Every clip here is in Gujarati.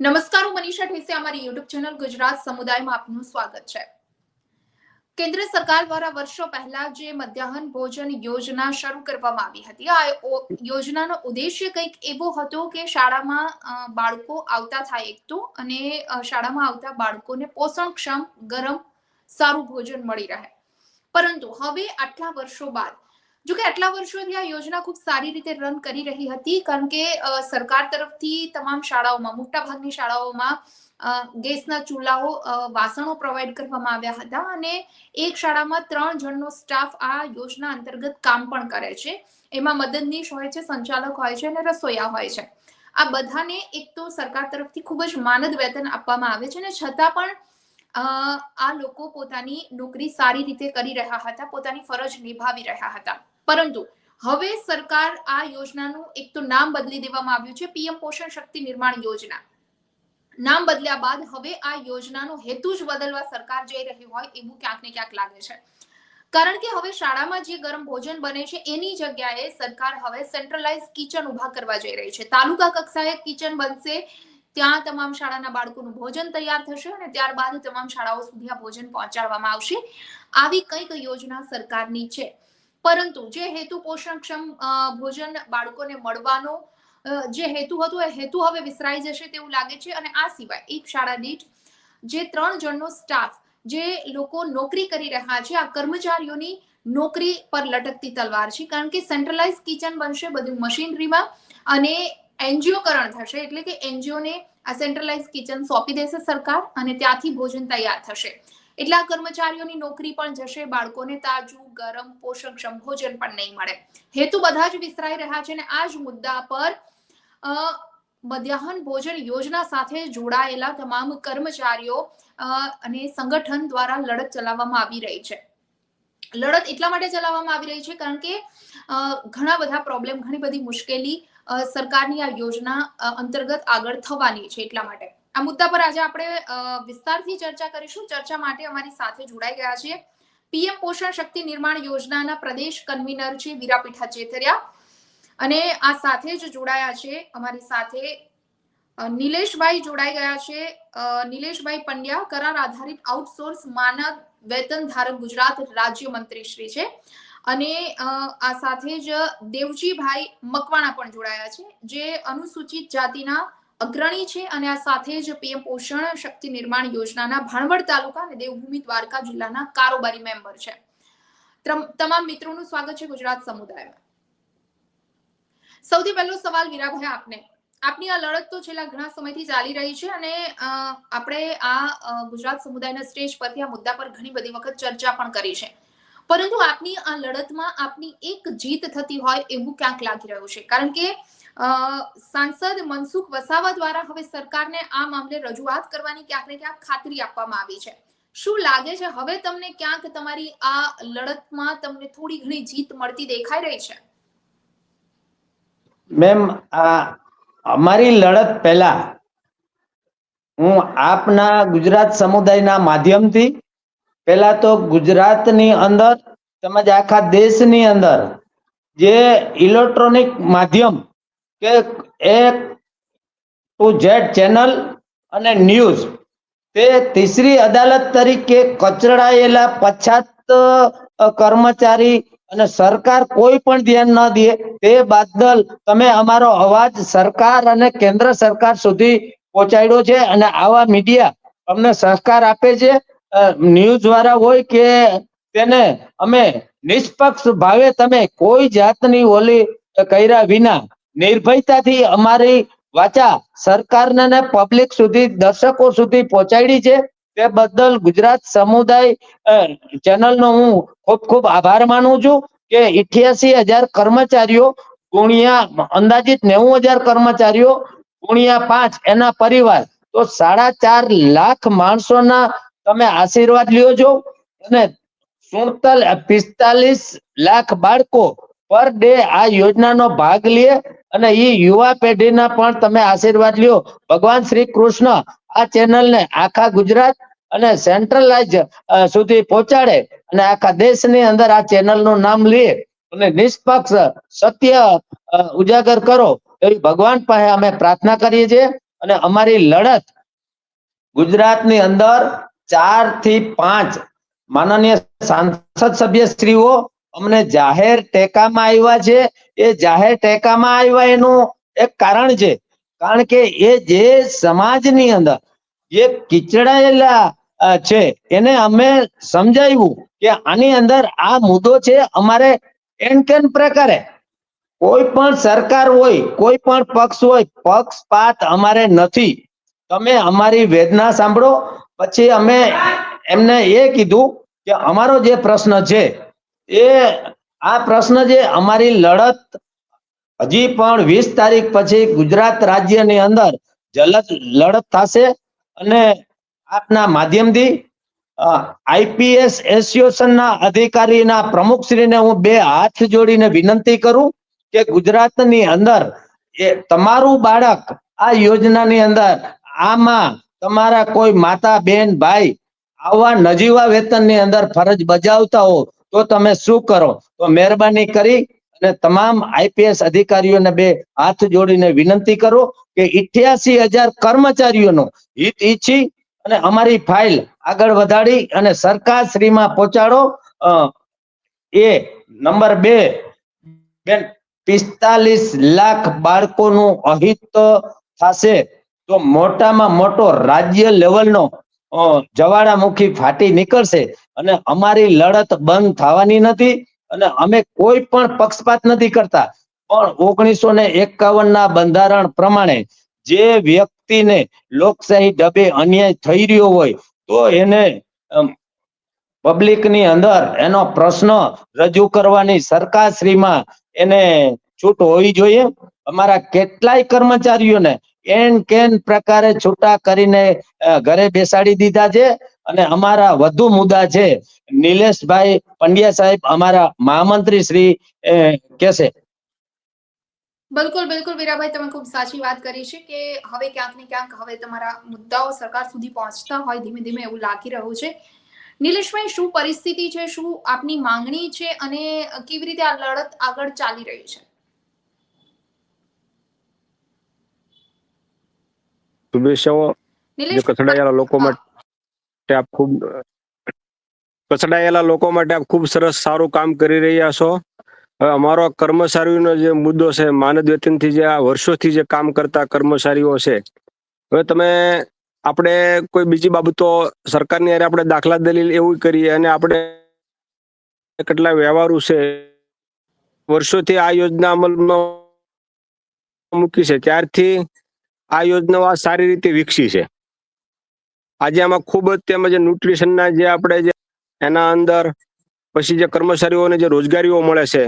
નમસ્કાર, હું મનીષા ઠેસે અમારી યુટ્યુબ ચેનલ ગુજરાત સમુદાયમાં આપનું સ્વાગત છે. કેન્દ્ર સરકાર દ્વારા વર્ષો પહેલા જે મધ્યાહન ભોજન યોજના શરૂ કરવામાં આવી હતી, આ યોજનાનો ઉદ્દેશ્ય કંઈક એવો હતો કે શાળામાં બાળકો આવતા થાય એક તો અને શાળામાં આવતા બાળકોને પોષણક્ષમ ગરમ સારું ભોજન મળી રહે. પરંતુ હવે આટલા વર્ષો બાદ જો કે આટલા વર્ષોથી આ યોજના ખૂબ સારી રીતે રન કરી રહી હતી, કારણ કે સરકાર તરફથી તમામ શાળાઓમાં, મોટાભાગની શાળાઓમાં ગેસના ચૂલાઓ વાસણો પ્રોવાઈડ કરવામાં આવ્યા હતા અને એક શાળામાં ત્રણ જણનો સ્ટાફ આ યોજના અંતર્ગત કામ પણ કરે છે. એમાં મદદનીશ હોય છે, સંચાલક હોય છે અને રસોઈયા હોય છે. આ બધાને એક તો સરકાર તરફથી ખૂબ જ માનદ વેતન આપવામાં આવે છે અને છતાં પણ આ લોકો પોતાની નોકરી સારી રીતે કરી રહ્યા હતા, પોતાની ફરજ નિભાવી રહ્યા હતા. પરંતુ હવે સરકાર આ યોજનાનું એક તો નામ બદલી દેવામાં આવ્યું છે, પીએમ પોષણ શક્તિ નિર્માણ યોજના. નામ બદલ્યા બાદ હવે આ યોજનાનો હેતુ જ બદલવા સરકાર જઈ રહી હોય એવું ક્યાંક ને ક્યાંક લાગે છે. કારણ કે હવે શાળામાં જે ગરમ ભોજન બને છે, એની જગ્યાએ સરકાર હવે સેન્ટ્રલાઇઝ કિચન ઊભા કરવા જઈ રહી છે. તાલુકા કક્ષાએ કિચન બનશે ત્યાં તમામ શાળાના બાળકોનું ભોજન તૈયાર થશે અને ત્યારબાદ તમામ શાળાઓ સુધી આ ભોજન પહોંચાડવામાં આવશે. આવી કંઈક યોજના સરકારની છે. પરંતુ જે હેતુ પોષણક્ષમ ભોજન બાળકોને મળવાનો જે હેતુ હતો, એ હેતુ હવે વિસરાઈ જશે તેવું લાગે છે. અને આ સિવાય એક શાળા દીઠ જે ત્રણ જણનો સ્ટાફ જે લોકો નોકરી કરી રહ્યા છે, આ કર્મચારીઓની નોકરી પર લટકતી તલવાર છે. કારણ કે સેન્ટ્રલાઇઝ કિચન બનશે બધું મશીનરીમાં અને એનજીઓકરણ થશે એટલે કે એનજીઓને આ સેન્ટ્રલાઇઝ કિચન સોંપી દેશે સરકાર અને ત્યાંથી ભોજન તૈયાર થશે. એટલે આ કર્મચારીઓની નોકરી પણ જશે, બાળકોને તાજું, ગરમ પોષકક્ષમ ભોજન પણ નહીં મળે. હેતુ બધા જ વિસરાઈ રહ્યા છે અને આ જ મુદ્દા પર મધ્યાહન ભોજન યોજના સાથે જોડાયેલા તમામ કર્મચારીઓ અને સંગઠન દ્વારા લડત ચલાવવામાં આવી રહી છે. લડત એટલા માટે ચલાવવામાં આવી રહી છે કારણ કે ઘણા બધા પ્રોબ્લેમ ઘણી બધી મુશ્કેલી સરકારની આ યોજના અંતર્ગત આગળ થવાની છે એટલા માટે. આ મુદ્દા પર આજે આપણે વિસ્તારથી ચર્ચા કરીશું. ચર્ચા માટે અમારી સાથે જોડાઈ ગયા છે પીએમ પોષણ શક્તિ નિર્માણ યોજનાના પ્રદેશ કન્વીનર છે વીરાપીઠા ચેતરિયા. અને આ સાથે જ જોડાયા છે અમારી સાથે નિલેશભાઈ જોડાઈ ગયા છે. નિલેશભાઈ પંડ્યા, કરાર આધારિત આઉટસોર્સ માનવ વેતન ધારક ગુજરાત રાજ્ય મંત્રી શ્રી છે. અને આ સાથે જ દેવજીભાઈ મકવાણા પણ જોડાયા છે, જે અનુસૂચિત જાતિના અગ્રણી છે અને આ સાથે જ પીએમ પોષણ શક્તિ નિર્માણ યોજનાના ભાણવડ તાલુકા અને દેવભૂમિ દ્વારકા જિલ્લાના કારોબારી મેમ્બર છે. તમામ મિત્રોનું સ્વાગત છે ગુજરાત સમુદાયમાં. સૌથી પહેલો સવાલ વીરાભાઈ આપને. આપની આ લડત તો છેલ્લા ઘણા સમયથી ચાલી રહી છે અને આપણે આ ગુજરાત સમુદાયના સ્ટેજ પરથી આ મુદ્દા પર ઘણી બધી વખત ચર્ચા પણ કરી છે. પરંતુ આપની આ લડતમાં આપની એક જીત થતી હોય એવું ક્યાંક લાગી રહ્યું છે. કારણ કે સાંસદ મનસુખ વસાવા દ્વારા હવે સરકારને આ મામલે રજૂઆત કરવાની ક્યાંક ને ક્યાંક ખાતરી આપવામાં આવી છે. શું લાગે છે, હવે તમને ક્યાંક તમારી આ લડતમાં તમને થોડી ઘણી જીત મળતી દેખાઈ રહી છે? મેમ, આ અમારી લડત પહેલા હું આપના ગુજરાત સમુદાયના માધ્યમથી પહેલા તો ગુજરાતની અંદર તેમજ આખા દેશની અંદર જે ઇલેક્ટ્રોનિક માધ્યમ કે એક ટુ ઝેડ ચેનલ અને ન્યૂઝ તે તીસરી અદાલત તરીકે કચડાયેલા પછાત કર્મચારી અને સરકાર કોઈ પણ ધ્યાન ન દે તે બદલ તમે અમારો અવાજ સરકાર અને કેન્દ્ર સરકાર સુધી પહોંચાડ્યો છે અને આવા મીડિયા અમને સહકાર આપે છે. ન્યૂઝ વાળા હોય કે તેને અમે નિષ્પક્ષ ભાવે તમે કોઈ જાતની ઓલી કર્યા વિના નિર્ભયતાથી અમારી વાચા સરકારને ને પબ્લિક સુધી, દર્શકો સુધી પહોંચાડી છે. તે બદલ ગુજરાત સમુદાય ચેનલનો હું ખૂબ ખૂબ આભાર માનું છું કે ઇઠ્યાસી હજાર કર્મચારીઓ, ગુણ્યા અંદાજિત નેવું હજાર કર્મચારીઓ, ગુણ્યા પાંચ એના પરિવાર, તો સાડા ચાર લાખ માણસોના તમે આશીર્વાદ લ્યો છો અને પિસ્તાલીસ લાખ બાળકો પર ડે આ યોજનાનો ભાગ લે અને એ યુવા પેઢીના પણ તમે આશીર્વાદ લ્યો. ભગવાન શ્રી કૃષ્ણ આ ચેનલને આખા ગુજરાત અને સેન્ટ્રલાઇઝ સુધી પહોંચાડે અને આખા દેશની અંદર આ ચેનલનું નામ લે અને નિષ્પક્ષ, સત્ય ઉજાગર કરો એવી ભગવાન પાસે અમે પ્રાર્થના કરીએ છીએ. અને અમારી લડત ગુજરાતની અંદર ચારથી પાંચ માનનીય સાંસદ સભ્યશ્રીઓ અમને જાહેર ટેકામાં આવ્યા છે. એ જાહેર ટેકામાં આવ્યા એનું એક કારણ છે. કારણ કે એ જે સમાજની અંદર જે કિચડાયેલા છે, એને અમે સમજાવ્યું કે આની અંદર આ મુદ્દો છે અમારે એન કેન પ્રકારે. કોઈ પણ સરકાર હોય, કોઈ પણ પક્ષ હોય, પક્ષપાત અમારે નથી. તમે અમારી વેદના સાંભળો. પછી અમે એમને એ કીધું કે અમારો જે પ્રશ્ન છે, એ આ પ્રશ્ન જે અમારી લડત હજી પણ વીસ તારીખ પછી ગુજરાત રાજ્યની અંદર જલદ લડત થશે અને આપના માધ્યમથી આઈપીએસ એસોસિએશનના અધિકારીના પ્રમુખશ્રીને હું બે હાથ જોડીને વિનંતી કરું કે ગુજરાતની અંદર એ તમારું બાળક આ યોજનાની અંદર આમાં તમારા કોઈ માતા, બેન, ભાઈ આવા નજીવા વેતનની અંદર ફરજ બજાવતા હો, તો તમે શું કરો? તો મહેરબાની કરી અને તમામ આઈપીએસ અધિકારીઓને બે હાથ જોડીને વિનંતી કરો કે ઇઠ્યાસી હજાર કર્મચારીઓનો હિત ઈચ્છી અને અમારી ફાઇલ આગળ વધારી અને સરકાર શ્રીમાં પહોંચાડો. એ નંબર બે, બેન, પિસ્તાલીસ લાખ બાળકોનું અહિત થશે. તો મોટામાં મોટો રાજ્ય લેવલનો જવાળામુખી ફાટી નીકળશે અને અમારી લડત બંધ થવાની નથી અને અમે કોઈ પણ પક્ષપાત નથી કરતા. પણ ઓગણીસો ને એકાવન ના બંધારણ પ્રમાણે જે વ્યક્તિને લોકશાહી ડબે અન્યાય થઈ રહ્યો હોય, તો એને પબ્લિકની અંદર એનો પ્રશ્ન રજૂ કરવાની સરકારશ્રીમાં એને છૂટ હોવી જોઈએ. અમારા કેટલાય કર્મચારીઓને એન કેન પ્રકારે છૂટા કરીને ઘરે બેસાડી દીધા છે અને અમારા વધુ મુદ્દા છે. નિલેશભાઈ પંડ્યા સાહેબ અમારા મહામંત્રી શ્રી કે કહેશે. બિલકુલ બિલકુલ વીરાભાઈ, તમે ખૂબ સાચી વાત કરી છે કે હવે ક્યાંક ને ક્યાંક હવે તમારા મુદ્દાઓ સરકાર સુધી પહોંચતા હોય ધીમે ધીમે એવું લાગી રહ્યું છે. નિલેશભાઈ, શું પરિસ્થિતિ છે? શું આપની માંગણી છે? અને કેવી રીતે આ લડત આગળ ચાલી રહી છે? શુભેચ્છાઓ. જે કચડાયેલા લોકો માટે આપ ખૂબ કચડાયેલા લોકો માટે આપ ખૂબ સરસ સારું કામ કરી રહ્યા છો. હવે અમારો કર્મચારીઓનો જે મુદ્દો છે માનદ વેતનથી જે આ વર્ષોથી જે કામ કરતા કર્મચારીઓ છે હવે તમે આપણે કોઈ બીજી બાબતો સરકારની હારે આપણે દાખલા દલીલ એવું કરીએ અને આપણે કેટલા વ્યવહારુ છે વર્ષોથી આ યોજના અમલમાં મૂકી છે ત્યારથી આ યોજનાઓ સારી રીતે વિકસી છે. આજે આમાં ખૂબ જ તેમજ ન્યુટ્રિશનના જે આપણે જે એના અંદર પછી જે કર્મચારીઓને જે રોજગારીઓ મળે છે,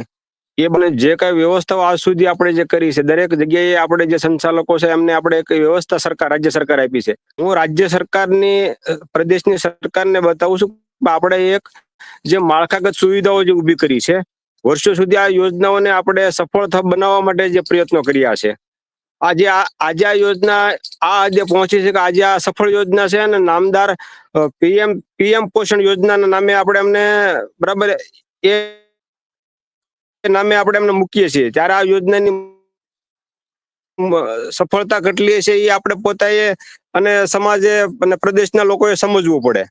એ બને જે કઈ વ્યવસ્થાઓ આજ સુધી આપણે જે કરી છે, દરેક જગ્યાએ આપણે જે સંચાલકો છે, એમને આપણે એક વ્યવસ્થા સરકાર, રાજ્ય સરકાર આપી છે. હું રાજ્ય સરકારની, પ્રદેશની સરકારને બતાવું છું આપણે એક જે માળખાગત સુવિધાઓ જે ઊભી કરી છે, વર્ષો સુધી આ યોજનાઓને આપણે સફળ બનાવવા માટે જે પ્રયત્નો કર્યા છે. આજે આજે આ યોજના, આ આજે પહોંચી છે કે આજે આ સફળ યોજના છે અને નામદાર પીએમ પીએમ પોષણ યોજનાના નામે આપણે એમને બરાબર એ નામે આપણે એમને મૂકીએ છીએ. ત્યારે આ યોજનાની સફળતા કેટલી છે એ આપણે પોતાએ અને સમાજે અને પ્રદેશના લોકોએ સમજવું પડે.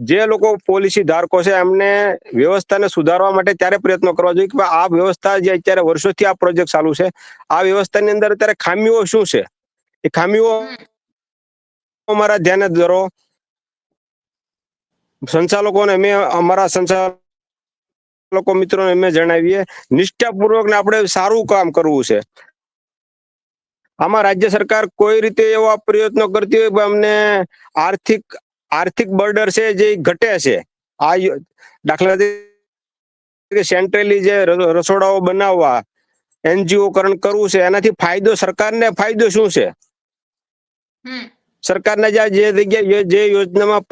જે લોકો પોલિસી ધારકો છે એમને વ્યવસ્થાને સુધારવા માટે ત્યારે પ્રયત્નો કરવા જોઈએ કે આ વ્યવસ્થા જે અત્યારે વર્ષોથી આ પ્રોજેક્ટ ચાલુ છે આ વ્યવસ્થાની અંદર અત્યારે ખામીઓ શું છે? એ ખામીઓ અમારા ધ્યાને ધરો. સંચાલકોને અમે અમારા સંચાલકો મિત્રોને અમે જણાવીએ નિષ્ઠાપૂર્વક ને આપણે સારું કામ કરવું છે. આમાં રાજ્ય સરકાર કોઈ રીતે એવા પ્રયત્નો કરતી હોય કે અમને આર્થિક આર્થિક બર્ડર છે જે ઘટે છે. આ દાખલા તરીકે સેન્ટ્રલી જે રસોડાઓ બનાવવા એનજીઓ કરણ કરવું છે એનાથી ફાયદો સરકારને ફાયદો શું છે? સરકારના જે જે જગ્યાએ જે યોજનામાં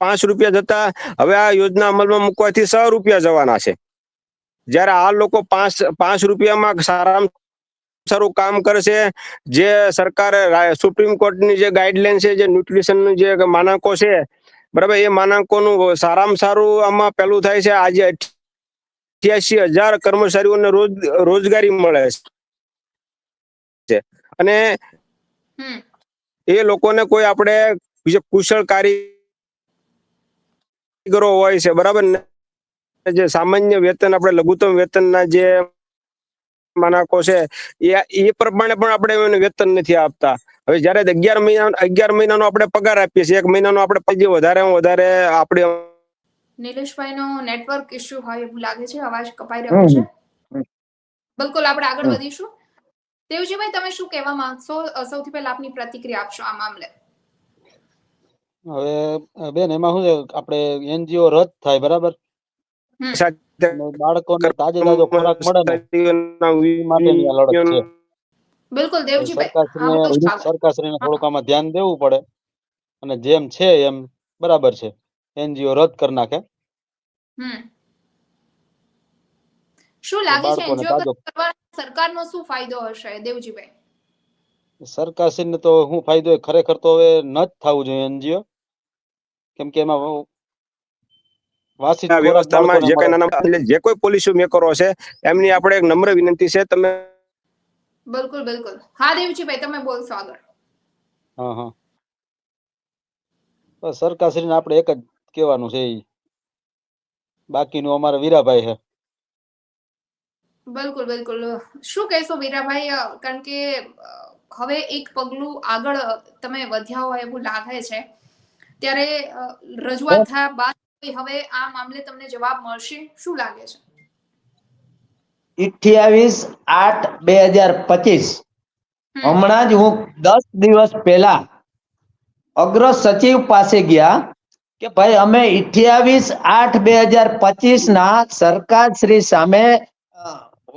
પાંચ રૂપિયા જતા હવે આ યોજના અમલમાં મૂકવાથી સો રૂપિયા જવાના છે. જ્યારે આ લોકો પાંચ પાંચ રૂપિયામાં સારામાં સારું કામ કરશે. જે સરકાર સુપ્રીમ કોર્ટની જે ગાઈડલાઈન છે જે ન્યુટ્રિશનનું જે માનાંકો છે બરાબર એ માનાંકોનું સારામાં સારું આમાં પેલું થાય છે આજે અઠ્યાસી હજાર કર્મચારીઓને રોજ રોજગારી મળે છે. અને એ લોકોને કોઈ આપણે જે કુશળ કારીગરો હોય છે બરાબર ને જે સામાન્ય વેતન આપણે લઘુત્તમ વેતનના જે માનાકો છે એ એ પ્રમાણે પણ આપણે એને વેતન નથી આપતા. હવે જયારે અગિયાર મહિના અગિયાર મહિનાનો આપણે પગાર આપીએ છીએ એક મહિનાનો આપણે પછી વધારે વધારે આપણે નિલેશભાઈ નો નેટવર્ક ઇશ્યુ હોય એવું લાગે છે અવાજ કપાઈ રહ્યો છે? બિલકુલ આપણે આગળ વધીશું. દેવજીભાઈ તમે શું કહેવા માંગશો? સૌથી પહેલા આપની પ્રતિક્રિયા આપશો આ મામલે. હવે બેન એમાં શું છે? આપણે એનજીઓ રદ થાય બરાબર? બાળકોને તાજે તાજો ખોરાક મળે ને માટેની આ લડત છે. બિલકુલ દેવજીભાઈ સરકારશ્રીને વધુ સ્વાગત સરકારશ્રીને થોડુંક આમાં ધ્યાન દેવું પડે અને જેમ છે એમ બરાબર છે. એનજીઓ રદ કરી નાખે. હમ. શું લાગે છે એનજીઓ સરકારનો શું ફાયદો હશે દેવજીભાઈ? સરકારશ્રીને તો શું ફાયદો હોય ખરેખર તો હવે ન જ થવું જોઈએ એનજીઓ. કેમ કે એમાં વ્યવસ્થામાં જે કઈ નાના એટલે જે કોઈ પોલિસી મેકરો છે એમની આપણે એક નમ્ર વિનંતી છે તમે બિલકુલ બિલકુલ. હા દેવજીભાઈ તમે બોલશો આગળ. હા હા. સરકારશ્રીને આપણે એક જ કહેવાનું છે બાકીનું અમારા વીરાભાઈ છે. બિલકુલ બિલકુલ. શું કહેશો વીરાભાઈ કારણ કે હવે એક પગલું આગળ તમે વધ્યા હોય એવું લાગે છે. ત્યારે રજૂઆત થયા બાદ હવે આ મામલે તમને જવાબ મળશે. શું લાગે છે? અઠ્યાવીસ આઠ બે હજાર પચીસ. હમણાં જ હું દસ દિવસ પહેલા અગ્ર સચિવ પાસે ગયા કે ભાઈ અમે અઠ્યાવીસ આઠ બે હજાર પચીસ ના સરકાર શ્રી સામે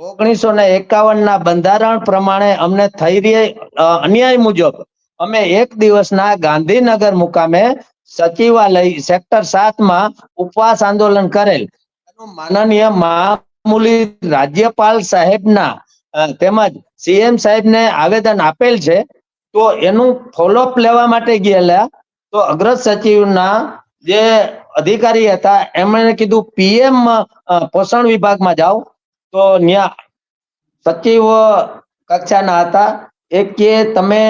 ઓગણીસો ને એકાવન ના બંધારણ પ્રમાણે અમને થઈ રહી અન્યાય મુજબ અમે એક દિવસના ગાંધીનગર મુકામે સચિવાલય સેક્ટર સાતમાં ઉપવાસ આંદોલન કરેલ. માનનીય મામૂલી રાજ્યપાલ સાહેબના તેમજ સીએમ સાહેબને આવેદન આપેલ છે, તો એનું ફોલોઅપ લેવા માટે ગયેલા, તો અગ્ર સચિવના જે અધિકારી હતા, એમણે કીધું, પીએમ પોષણ વિભાગમાં જાઓ. તો ત્યાં સચિવ કક્ષાના હતા, એ કે તમે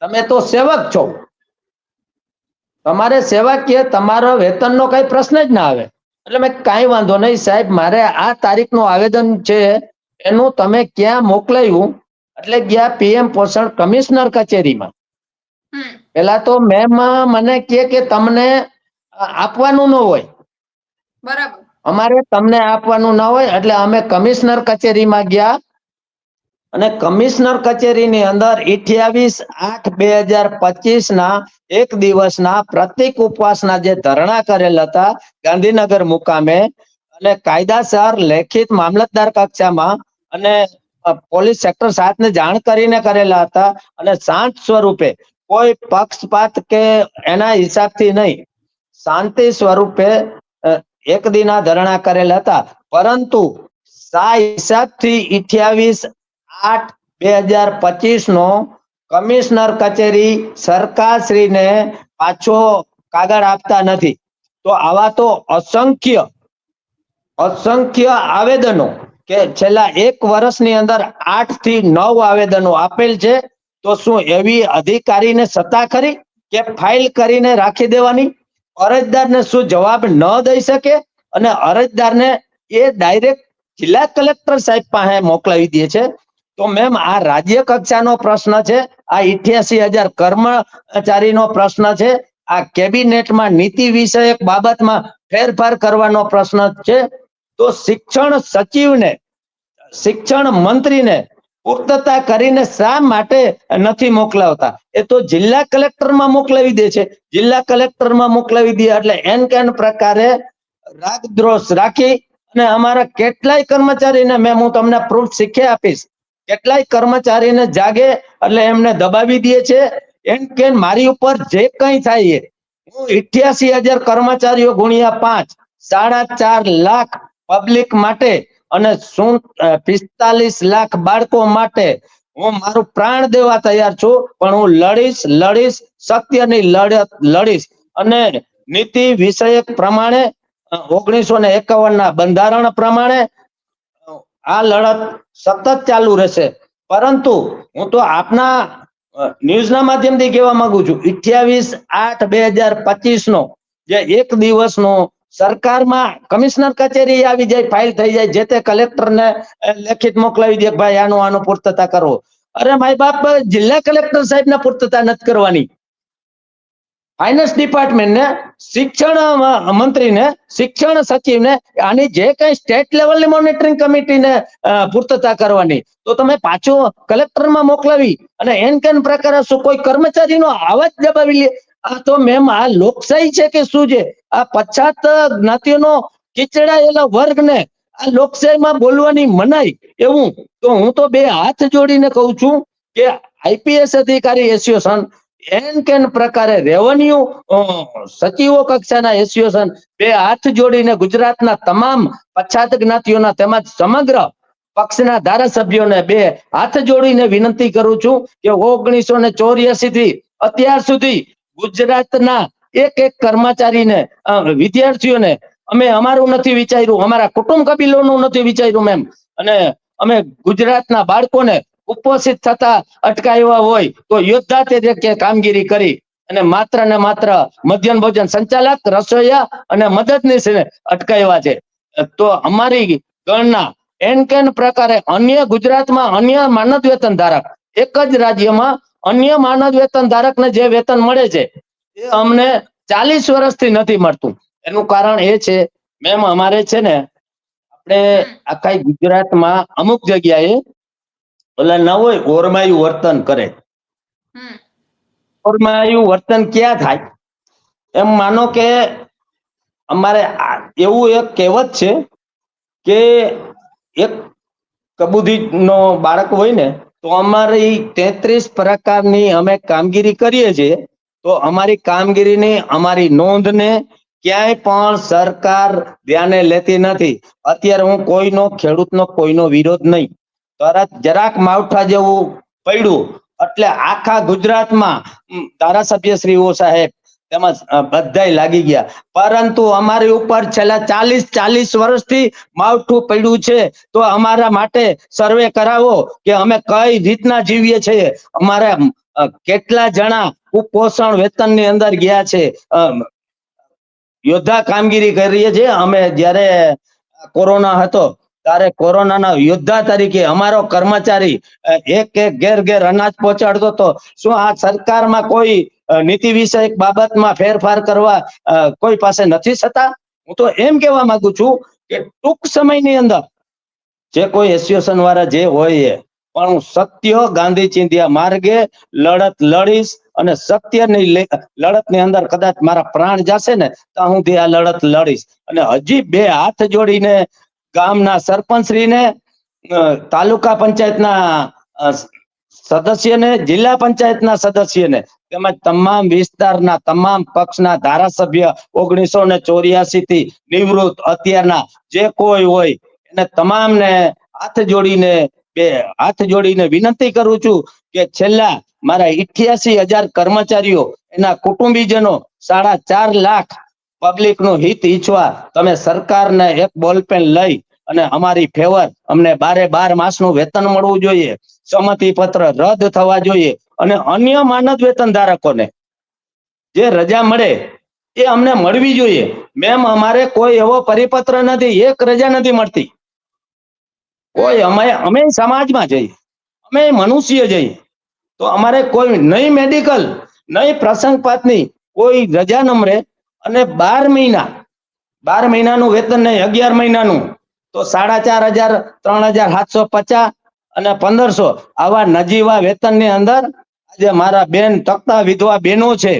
તમે તો સેવક છો. તમારે સેવકીય તમારો વેતનનો કઈ પ્રશ્ન જ ના આવે. એટલે મેં કાંઈ વાંધો નહીં સાહેબ મારે આ તારીખનું આવેદન છે એનું તમે ક્યાં મોકલાયું? એટલે ગયા પીએમ પોષણ કમિશનર કચેરીમાં. પેલા તો મેમ મને કે કે તમને આપવાનું ન હોય. બરાબર. અમારે તમને આપવાનું ન હોય એટલે અમે કમિશનર કચેરીમાં ગયા. અને કમિશનર કચેરીની અંદર અઠ્યાવીસ આઠ બે હજાર પચીસ ના એક દિવસના પ્રતિક ઉપવાસના જે ધરણા કરેલ હતા ગાંધીનગર મુકામે અને કાયદાસર, લેખિત, મામલતદાર કક્ષામાં અને પોલીસ સેક્ટર સાત ને જાણ કરીને કરેલા હતા અને શાંત સ્વરૂપે, કોઈ પક્ષપાત કે એના હિસાબથી નહીં, શાંતિ સ્વરૂપે એક દિના ધરણા કરેલા હતા. પરંતુ સા હિસાબથી અઠ્યાવીસ આઠ બે હજાર પચીસ નો કમિશનર કચેરી સરકારશ્રીને પાછો કાગળ આપતા નથી. તો આવા તો અસંખ્ય અસંખ્ય આવેદનો કે છેલ્લા એક વર્ષની અંદર આઠથી નવ આવેદનો આપેલ છે, તો શું એવી અધિકારીને સત્તા ખરી કે ફાઇલ કરીને રાખી દેવાની? અરજદારને શું જવાબ ન દઈ શકે? અને અરજદારને એ ડાયરેક્ટ જિલ્લા કલેક્ટર સાહેબ પાસે મોકલાવી દે છે? તો મેમ આ રાજ્ય કક્ષાનો પ્રશ્ન છે, આ ઇઠ્યાસી હજાર કર્મચારીનો પ્રશ્ન છે, આ કેબિનેટમાં નીતિ વિષયક બાબતમાં ફેરફાર કરવાનો પ્રશ્ન છે. તો શિક્ષણ સચિવને, શિક્ષણ મંત્રીને પુખ્તતા કરીને શા માટે નથી મોકલાવતા? એ તો જિલ્લા કલેક્ટરમાં મોકલાવી દે છે. જિલ્લા કલેક્ટરમાં મોકલાવી દે એટલે એન કેન પ્રકારે રાગદ્રોષ રાખી અને અમારા કેટલાય કર્મચારીને મેં હું તમને પ્રૂફ શીખે આપીશ. કેટલાય કર્મચારીને જાગે એટલે એમને દબાવી દે છે. એમ કે મારી ઉપર જે કંઈ થાય હું ઇઠ્યાસી હજાર કર્મચારીઓ ગુણ્યા પાંચ, સાડા ચાર લાખ પબ્લિક માટે અને શું પિસ્તાલીસ લાખ બાળકો માટે હું મારું પ્રાણ દેવા તૈયાર છું, પણ હું લડીશ લડીશ, સત્યની લડત, લડીશ. અને નીતિ વિષયક પ્રમાણે ઓગણીસો ને એકાવન ના બંધારણ પ્રમાણે આ લડત સતત ચાલુ રહેશે. પરંતુ હું તો આપના ન્યૂઝના માધ્યમથી કહેવા માંગુ છું, અઠ્યાવીસ આઠ બે હજાર પચીસ નો જે એક દિવસનો સરકારમાં કમિશનર કચેરી આવી જાય, ફાઇલ થઈ જાય, જે તે કલેક્ટરને લેખિત મોકલાવી દે ભાઈ આનું આનું પૂર્તતા કરો. અરે માય બાપ, જિલ્લા કલેક્ટર સાહેબને પૂર્તતા નથી કરવાની. ફાઇનાન્સ ડિપાર્ટમેન્ટને શિક્ષણ મંત્રીને, શિક્ષણ સચિવને, આની જે કઈ સ્ટેટ લેવલની મોનિટરિંગ કમિટીને પૂર્તતા કરવાની. તો તમે પાછું કલેક્ટરમાં મોકલાવી અને એન કેન પ્રકાર શું કોઈ કર્મચારીનો આવાજ દબાવી લે. આ તો મેમ આ લોકશાહી છે કે શું છે? આ પછાત જ્ઞાતિઓનો કીચડાયેલા વર્ગને આ લોકશાહીમાં બોલવાની મનાઈ એવું. તો હું તો બે હાથ જોડીને કહું છું કે આઈપીએસ અધિકારી એસોસિએશન એન કેન પ્રકારે રેવન્યુ સચિવો કક્ષાના એસોસિએશન બે હાથ જોડીને ગુજરાતના તમામ પછાત જ્ઞાતિઓના તેમજ સમગ્ર પક્ષના ધારાસભ્યોને બે હાથ જોડીને વિનંતી કરું છું કે ઓગણીસો ને ચોર્યાસી થી અત્યાર સુધી ગુજરાતના એક એક કર્મચારીને વિદ્યાર્થીઓને અમે અમારું નથી વિચાર્યું, અમારા કુટુંબ કબીલોનું નથી વિચાર્યું, મેમ. અને અમે ગુજરાતના બાળકોને ઉપસ્થિત થતા અટકાવ્યા હોય તો યોદ્ધા તરીકે કામગીરી કરી અને માત્ર ને માત્ર મધ્યાહન ભોજન સંચાલક, રસોઈયા અને મદદનીશને અટકાવ્યા છે. તો અમારી ગણના એન કેન પ્રકારે અન્ય ગુજરાતમાં અન્ય માનદ વેતન ધારક, એક જ રાજ્યમાં અન્ય માનદ વેતન ધારકને જે વેતન મળે છે, એ અમને ચાલીસ વર્ષથી નથી મળતું. એનું કારણ એ છે મેમ અમારે છે ને, આપણે આખા ગુજરાતમાં અમુક જગ્યાએ ઓલા ન હોય ઓરમાયું વર્તન કરે. ઓરમાયુ ઓરમાયું વર્તન ક્યાં થાય? એમ માનો કે અમારે એવું એક કહેવત છે કે એક કબૂદી નો બાળક હોય ને તો અમારી તેત્રીસ પ્રકારની અમે કામગીરી કરીએ છીએ તો અમારી કામગીરીની અમારી નોંધને ક્યાંય પણ સરકાર ધ્યાને લેતી નથી. અત્યારે હું કોઈનો ખેડૂતનો કોઈનો વિરોધ નહીં. તરત જરાક માવઠા જેવું પડ્યું. એટલે આખા ગુજરાતમાં ધારાસભ્ય શ્રીઓ સાહેબ તેમજ બધાય લાગી ગયા. પરંતુ અમારી ઉપર છેલ્લા ચાલીસ ચાલીસ વર્ષથી માવઠું પડ્યું છે. તો અમારા માટે સર્વે કરાવો કે અમે કઈ રીતના જીવીએ છીએ. અમારા કેટલા જણા કુપોષણ વેતનની અંદર ગયા છે. યોદ્ધા કામગીરી કરીએ છીએ અમે જ્યારે કોરોના હતો ત્યારે કોરોનાના યોદ્ધા તરીકે અમારો કર્મચારી એક એક ઘેર ઘેર અનાજ પહોંચાડતો હતો. શું આ સરકારમાં કોઈ નીતિ વિષયક બાબતમાં ફેરફાર કરવા કોઈ પાસે નથી થતા? હું તો એમ કહેવા માંગુ છું કે ટૂંક સમયની અંદર જે કોઈ એસોસિએશન વાળા જે હોય એ, પણ હું સત્ય ગાંધી ચિંધ્યા માર્ગે લડત લડીશ અને સત્યની લડતની અંદર કદાચ મારા પ્રાણ જશે ને તો હું આ લડત લડીશ. અને હજી બે હાથ જોડીને ગામના સરપંચશ્રીને તાલુકા પંચાયતના સદસ્યને, જિલ્લા પંચાયતના સદસ્યને તેમજ તમામ વિસ્તારના તમામ પક્ષના ધારાસભ્ય ઓગણીસો ને ચોર્યાસી થી નિવૃત્ત અત્યારના જે કોઈ હોય એને તમામને હાથ જોડીને બે, હાથ જોડીને વિનંતી કરું છું કે છેલ્લા મારા ઇઠ્યાસી હજાર કર્મચારીઓ એના કુટુંબીજનો સાડા ચાર લાખ પબ્લિકનું હિત ઈચ્છવા તમે સરકારને એક બોલપેન લઈ અને અમારી ફેવર અમને બારે બાર માસનું વેતન મળવું જોઈએ સંમતિ પત્ર રદ થવા જોઈએ અને અન્ય માનદ વેતન ધારકોને જે રજા મળે એ અમને મળવી જોઈએ. મેમ અમારે કોઈ એવો પરિપત્ર નથી, એક રજા નથી મળતી. કોઈ અમે અમે સમાજમાં જઈએ અમે મનુષ્ય જઈએ તો અમારે કોઈ નહીં મેડિકલ નહીં પ્રસંગપાતની કોઈ રજા ન મળે. અને બાર મહિના, બાર મહિનાનું વેતન નહીં, અગિયાર મહિનાનું. તો સાડા ચાર હજાર, ત્રણ હજાર સાતસો પચાસ અને પંદરસો. આવા નજીવા વેતનની અંદર આજે મારા બેન, તકતા વિધવા બહેનો છે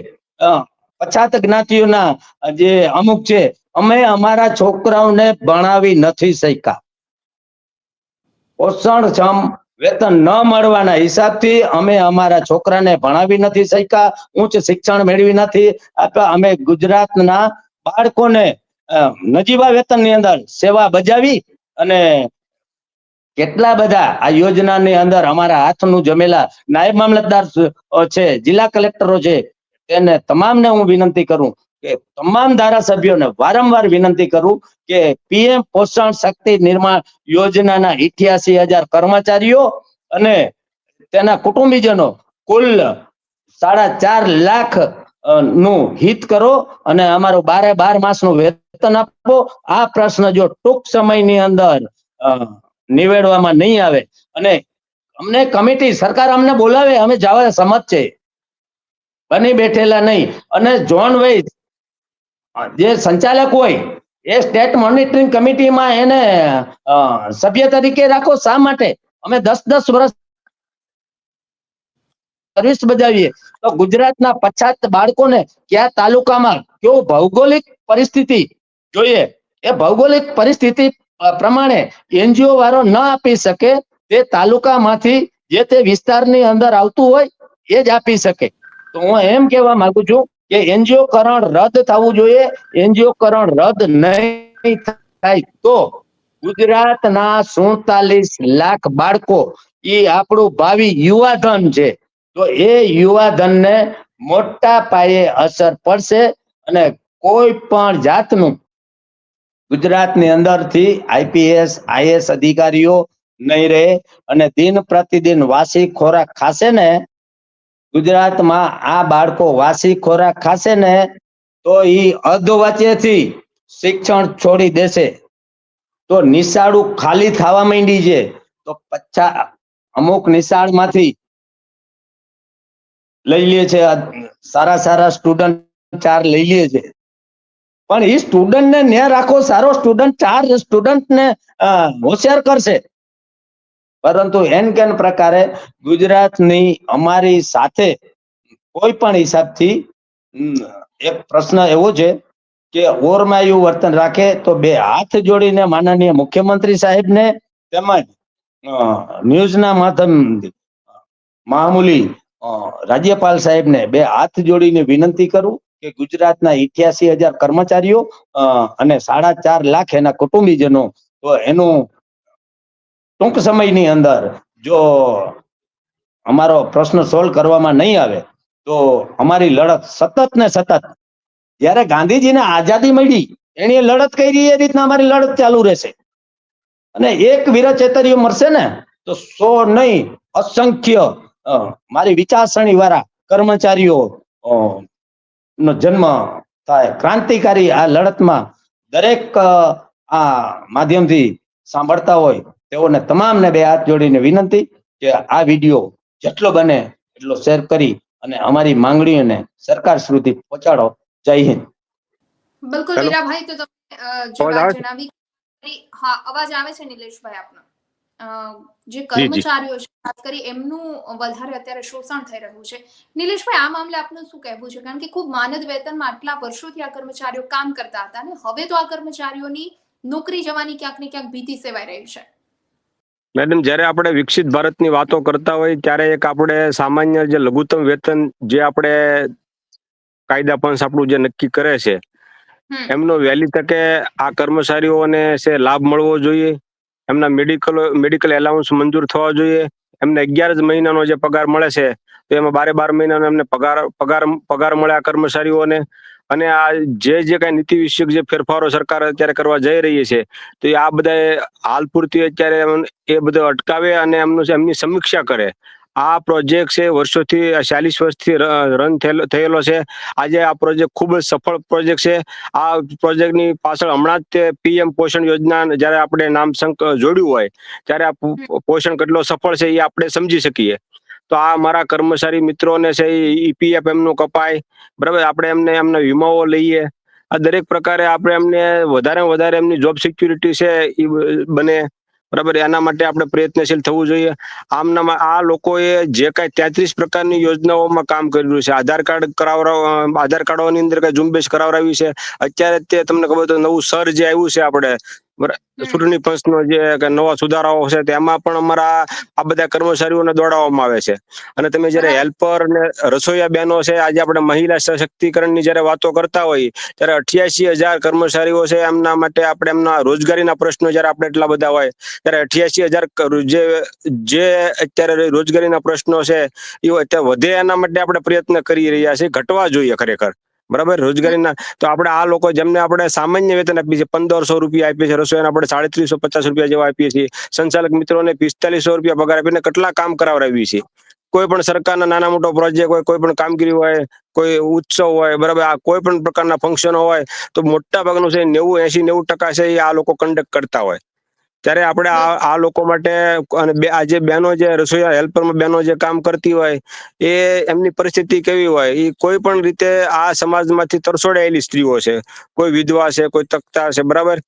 પછાત જ્ઞાતિઓના જે અમુક છે, અમે અમારા છોકરાઓને ભણાવી નથી શક્યા. પોષણક્ષમ વેતન ન મળવાના હિસાબથી અમે અમારા છોકરાને ભણાવી નથી શક્યા, ઉચ્ચ શિક્ષણ મેળવી નથી અમે ગુજરાતના બાળકોને નજીવા વેતનની અંદર સેવા બજાવી અને કેટલા બધા આ યોજનાની અંદર અમારા હાથનું જમેલા નાયબ મામલતદાર છે, જિલ્લા કલેક્ટરો છે, તેને તમામને હું વિનંતી કરું. કે તમામ ધારાસભ્યોને વારંવાર વિનંતી કરું કે પીએમ પોષણ શક્તિ નિર્માણ યોજનાના ઇઠ્યાસી હજાર કર્મચારીઓ અને તેના કુટુંબીજનો કુલ સાડા ચાર લાખનું હિત કરો અને અમારું બારે બાર માસનું વેતન આપો. આ પ્રશ્ન જો ટૂંક સમયની અંદર નિવેડવામાં નહીં આવે અને અમને કમિટી, સરકાર અમને બોલાવે, અમે જવા સમજ છે. બની બેઠેલા નહીં. અને જોન વૈદ જે સંચાલક હોય, એ સ્ટેટ મોનિટરિંગ કમિટીમાં એને સભ્ય તરીકે રાખો. શા માટે? અમે દસ દસ વર્ષ સર્વિસ બજાવીએ. તો ગુજરાતના પછાત બાળકોને કયા તાલુકામાં કેવું ભૌગોલિક પરિસ્થિતિ જોઈએ? એ ભૌગોલિક પરિસ્થિતિ પ્રમાણે એનજીઓ વાળો ન આપી શકે. તે તાલુકામાંથી જે તે વિસ્તારની અંદર આવતું હોય, એ જ આપી શકે. તો હું એમ કહેવા માંગુ છું કે એનજીઓ રદ થવું જોઈએ, એનજીઓ કરણ રદ નહીં થાય તો ગુજરાતના સુડતાલીસ લાખ બાળકો, એ આપણું ભાવિ યુવાધન છે. તો એ યુવાધનને મોટા પાયે અસર પડશે અને કોઈ પણ જાતનું ગુજરાતની અંદરથી આઈપીએસ, આઈએસ અધિકારીઓ નહીં રહે અને દિન પ્રતિદિન વાસી ખોરાક ખાશે ને ગુજરાતમાં આ બાળકો વાસી ખોરાક ખાશે ને, તો એ અધવચ્ચેથી શિક્ષણ છોડી દેશે. તો નિશાળું ખાલી થવા માંડી છે. તો પછા અમુક નિશાળમાંથી લઈ લે છે સારા સારા સ્ટુડન્ટ ચાર લઈ લે છે. પણ એ સ્ટુડન્ટ ને રાખો, સારો સ્ટુડન્ટ ચાર સ્ટુડન્ટ ને હોશિયાર કરશે. પરંતુ એન કેન પ્રકારે ગુજરાતની અમારી સાથે કોઈ પણ હિસાબથી એક પ્રશ્ન એવો છે કે ઓરમાયું વર્તન રાખે તો બે હાથ જોડીને માનનીય મુખ્યમંત્રી સાહેબને તેમજ ન્યૂઝના માધ્યમ, મામૂલી રાજ્યપાલ સાહેબને બે હાથ જોડીને વિનંતી કરું કે ગુજરાતના ઇઠ્યાસી હજાર કર્મચારીઓ અને સાડા ચાર લાખ એના કુટુંબીજનો, તો એનું ટૂંક સમયની અંદર જો અમારો પ્રશ્ન સોલ્વ કરવામાં નહીં આવે, તો અમારી લડત સતત ને સતત, જ્યારે ગાંધીજીને આઝાદી મળી એની લડત કરી, એ રીતના અમારી લડત ચાલુ રહેશે. અને એક વીરચેતરીઓ મળશે ને, તો સો નહીં, અસંખ્ય મારી વિચારસરણી વાળા કર્મચારીઓ નો જન્મ થાય. ક્રાંતિકારી આ લડતમાં દરેક આ માધ્યમથી સાંભળતા હોય. તેઓને તમામને બે હાથ જોડીને વિનંતી કે આ વીડિયો જેટલો બને એટલો શેર કરી અને અમારી માંગણીઓને સરકાર સુધી પહોંચાડો. જય હિન્દ. બિલકુલ વીરાભાઈ તો તમે જે અવાજ વાત આવે? છે? જણાવી હા અવાજ આવે છે નિલેશભાઈ આપનો? જે. કર્મચારીઓ છે ખાસ કરી એમનું વધારે અત્યારે શોષણ થઈ રહ્યું છે. નિલેશભાઈ આ મામલે આપનું શું કહેવું છે? કારણ કે ખૂબ માનદ વેતનમાં આટલા વર્ષોથી આ કર્મચારીઓ કામ કરતા હતા અને હવે તો આ કર્મચારીઓની નોકરી જવાની ક્યાંક ને ક્યાંક ભીતિ સેવાઈ રહી છે. મેડમ જ્યારે આપણે વિકસિત ભારતની વાતો કરતા હોય ત્યારે એક આપણે સામાન્ય જે લઘુત્તમ વેતન જે આપણે કાયદા પંચ આપણું જે નક્કી કરે છે એમનો વહેલી તકે આ કર્મચારીઓને છે લાભ મળવો જોઈએ એમના મેડિકલ મેડિકલ એલાઉન્સ મંજૂર થવા જોઈએ એમને અગિયાર જ મહિનાનો જે પગાર મળે છે તો એમાં બારે બાર મહિનાનો એમને પગાર પગાર પગાર મળે આ કર્મચારીઓને. અને આ જે જે કાંઈ નીતિ વિષયક જે ફેરફારો સરકાર અત્યારે કરવા જઈ રહી છે, તો એ આ બધા હાલ પૂરતી અત્યારે એ બધું અટકાવે અને એમનું એમની સમીક્ષા કરે. આ પ્રોજેક્ટ છે, વર્ષોથી ચાલીસ વર્ષથી રન થયેલો છે. આજે આ પ્રોજેક્ટ ખૂબ જ સફળ પ્રોજેક્ટ છે. આ પ્રોજેક્ટની પાછળ હમણાં જ તે પીએમ પોષણ યોજના જ્યારે આપણે નામ જોડ્યું હોય, ત્યારે આ પોષણ કેટલો સફળ છે એ આપણે સમજી શકીએ. તો આ મારા કર્મચારી મિત્રોને છે ઈપીએફ એમનું કપાય. બરાબર? આપણે એમને એમને વીમાઓ લઈએ. આ દરેક પ્રકારે આપણે એમને વધારે વધારે એમની જોબ સિક્યુરિટી છે એ બને. બરાબર? એના માટે આપણે પ્રયત્નશીલ થવું જોઈએ. આમના આ લોકોએ જે કાંઈ તેત્રીસ પ્રકારની યોજનાઓમાં કામ કર્યું છે. આધાર કાર્ડ કરાવરા, આધાર કાર્ડોની અંદર કઈ ઝુંબેશ કરાવરાવી છે. અત્યારે તે તમને ખબર તો નવું સર જે આવ્યું છે આપણે. ચૂંટણી પંચનો જે નવા સુધારાઓ છે તેમાં પણ અમારા આ બધા કર્મચારીઓને દોડાવવામાં આવે છે. અને તમે જ્યારે હેલ્પર ને રસોઈયા બહેનો છે આજે આપણે મહિલા સશક્તિકરણની જ્યારે વાતો કરતા હોઈએ ત્યારે અઠ્યાસી હજાર કર્મચારીઓ છે એમના માટે આપણે એમના રોજગારીના પ્રશ્નો જ્યારે આપણે એટલા બધા હોય ત્યારે અઠ્યાસી હજાર જે જે અત્યારે રોજગારીના પ્રશ્નો છે એ અત્યારે વધે એના માટે આપણે પ્રયત્ન કરી રહ્યા છીએ ઘટવા જોઈએ ખરેખર. બરાબર? રોજગારીના તો આપણે આ લોકો જેમને આપણે સામાન્ય વેતન આપીએ છીએ, પંદરસો રૂપિયા આપીએ છીએ રસોઈના આપણે સાડત્રીસો પચાસ રૂપિયા જેવા આપીએ છીએ. સંચાલક મિત્રોને પિસ્તાલીસો રૂપિયા પગાર આપીને કેટલા કામ કરાવડાવીએ છીએ? કોઈ પણ સરકારના નાના મોટો પ્રોજેક્ટ હોય, કોઈ પણ કામગીરી હોય, કોઈ ઉત્સવ હોય, બરાબર? આ કોઈ પણ પ્રકારના ફંક્શનો હોય, તો મોટા ભાગનું છે નેવું એસી નેવું ટકા છે એ આ લોકો કન્ડક્ટ કરતા હોય. ત્યારે આપણે આ લોકો માટે અને બે આ જે બહેનો જે રસોઈયા હેલ્પરમાં બહેનો જે કામ કરતી હોય, એ એમની પરિસ્થિતિ કેવી હોય? એ કોઈ પણ રીતે આ સમાજમાંથી તરસોડાયેલી સ્ત્રીઓ છે. કોઈ વિધવા છે, કોઈ તકતા છે, બરાબર?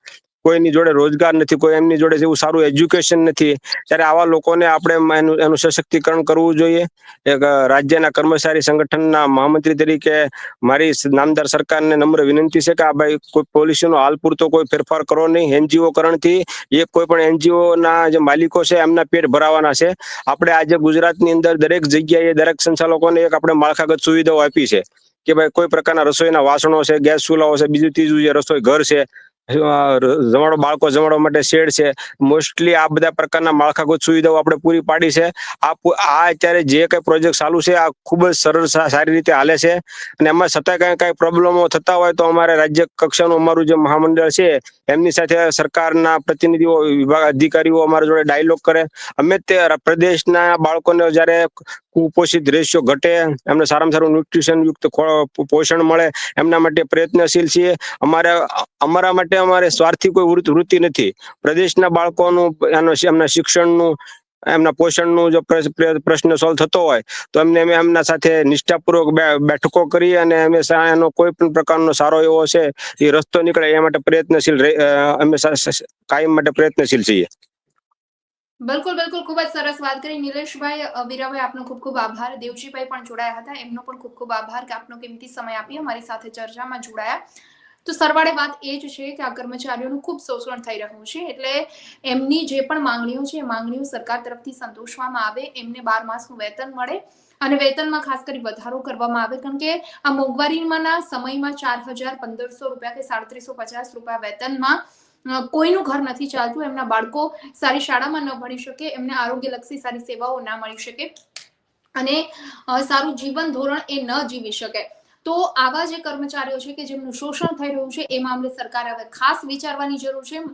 કોઈની જોડે રોજગાર નથી, કોઈ એમની જોડે એવું સારું એજ્યુકેશન નથી, ત્યારે આવા લોકોને આપણે એનું એનું સશક્તિકરણ કરવું જોઈએ. એક રાજ્યના કર્મચારી સંગઠનના મહામંત્રી તરીકે મારી નામદાર સરકારને નમ્ર વિનંતી છે કે આ ભાઈ કોઈ પોલિસીનો હાલ પૂરતો કોઈ ફેરફાર કરો નહીં. એનજીઓ કરણથી એક કોઈ પણ એનજીઓના જે માલિકો છે એમના પેટ ભરાવાના છે. આપણે આજે ગુજરાતની અંદર દરેક જગ્યાએ દરેક સંચાલકોને એક આપણે માળખાગત સુવિધાઓ આપી છે. કે ભાઈ કોઈ પ્રકારના રસોઈના વાસણો છે, ગેસ ચૂલાઓ છે, બીજું ત્રીજું જે રસોઈ ઘર છે જમાડો, બાળકો જમાડવા માટે શેડ છે. મોસ્ટલી આ બધા પ્રકારના માળખાગત સુવિધાઓ આપણે પૂરી પાડી છે. આ આ અત્યારે જે કઈ પ્રોજેક્ટ ચાલુ છે, આ ખૂબ જ સરળ સારી રીતે હાલે છે. અને એમાં છતાં કઈ કઈ પ્રોબ્લેમો થતા હોય તો અમારે રાજ્ય કક્ષાનું અમારું જે મહામંડળ છે એમની સાથે સરકારના પ્રતિનિધિઓ, વિભાગ અધિકારીઓ અમારા જોડે ડાયલોગ કરે. અમે તે પ્રદેશના બાળકોને જ્યારે કુપોષિત રેશિયો ઘટે, એમને સારામાં સારું ન્યુટ્રિશન યુક્ત પોષણ મળે, એમના માટે પ્રયત્નશીલ છીએ. અમારે, અમારા માટે અમારે સ્વાર્થી કોઈ વૃત્તિ નથી. પ્રદેશના બાળકોનું એમના શિક્ષણનું એમના પોષણનું જો પ્રશ્ન સોલ્વ થતો હોય, તો એમને અમે એમના સાથે નિષ્ઠાપૂર્વક બેઠકો કરી અને અમે એનો કોઈ પણ પ્રકારનો સારો એવો છે, એ રસ્તો નીકળે, એ માટે પ્રયત્નશીલ અમે કાયમ માટે પ્રયત્નશીલ છીએ. બિલકુલ બિલકુલ. ખૂબ જ સરસ વાત કરી. નિલેશભાઈ વીરાભાઈ, આપનો ખૂબ ખૂબ આભાર. દેવજીભાઈ પણ જોડાયા હતા. એમનો પણ ખૂબ ખૂબ આભાર કે આપનો કિંમતી સમય આપી. અમારી સાથે ચર્ચામાં જોડાયા. તો સરવાળે વાત એ જ છે કે આ કર્મચારીઓનું ખૂબ શોષણ થઈ રહ્યું છે એટલે એમની જે પણ માંગણીઓ છે, એ માંગણીઓ સરકાર તરફથી સંતોષવામાં આવે, એમને બાર માસનું વેતન મળે અને વેતનમાં ખાસ કરી વધારો કરવામાં આવે. કારણ કે આ મોંઘવારીમાંના સમયમાં ચાર હજાર પંદરસો રૂપિયા કે સાડત્રીસો પચાસ રૂપિયા વેતનમાં કોઈનું ઘર નથી ચાલતું, એમના બાળકો સારી શાળામાં ન ભણી શકે, એમને આરોગ્યલક્ષી સારી સેવાઓ ના મળી શકે અને સારું જીવન ધોરણ એ ન જીવી શકે. તો આવા જે કર્મચારીઓ છે કે જેમનું શોષણ થઈ રહ્યું છે, એ મામલે સરકારે હવે ખાસ વિચારવાની જરૂર છે.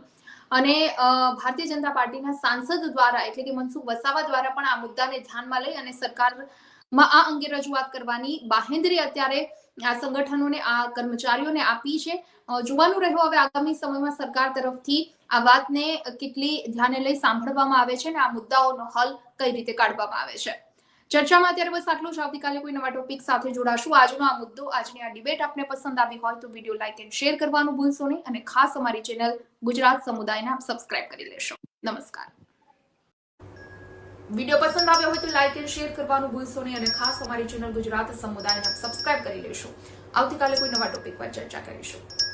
અને ભારતીય જનતા પાર્ટીના સાંસદ દ્વારા એટલે કે મનસુખ વસાવા દ્વારા પણ આ મુદ્દાને ધ્યાનમાં લઈ અને સરકારમાં આ અંગે રજૂઆત કરવાની બાહેંધરી અત્યારે આ સંગઠનોને, આ કર્મચારીઓને આપી છે. જોવાનું રહ્યું હવે આગામી સમયમાં સરકાર તરફથી આ વાતને કેટલી ધ્યાને લઈ સાંભળવામાં આવે છે અને આ મુદ્દાઓનો હલ કઈ રીતે કાઢવામાં આવે છે. ચર્ચામાં અત્યારે બસ આટલું જ. આવતીકાલે કોઈ નવા ટોપિક સાથે જોડાશું. આજનો આ મુદ્દો, આજની આ ડિબેટ આપને પસંદ આવી હોય તો વીડિયો લાઇક એન્ડ શેર કરવાનું ભૂલશો નહીં અને ખાસ અમારી ચેનલ ગુજરાત સમુદાયને આપ સબસ્ક્રાઇબ કરી લેશો. નમસ્કાર. વીડિયો પસંદ આવ્યો હોય તો લાઇક એન્ડ શેર કરવાનું ભૂલશો નહીં અને ખાસ અમારી ચેનલ ગુજરાત સમુદાયને સબસ્ક્રાઇબ કરી લેશો. આવતીકાલે કોઈ નવા ટોપિક પર ચર્ચા કરીશું.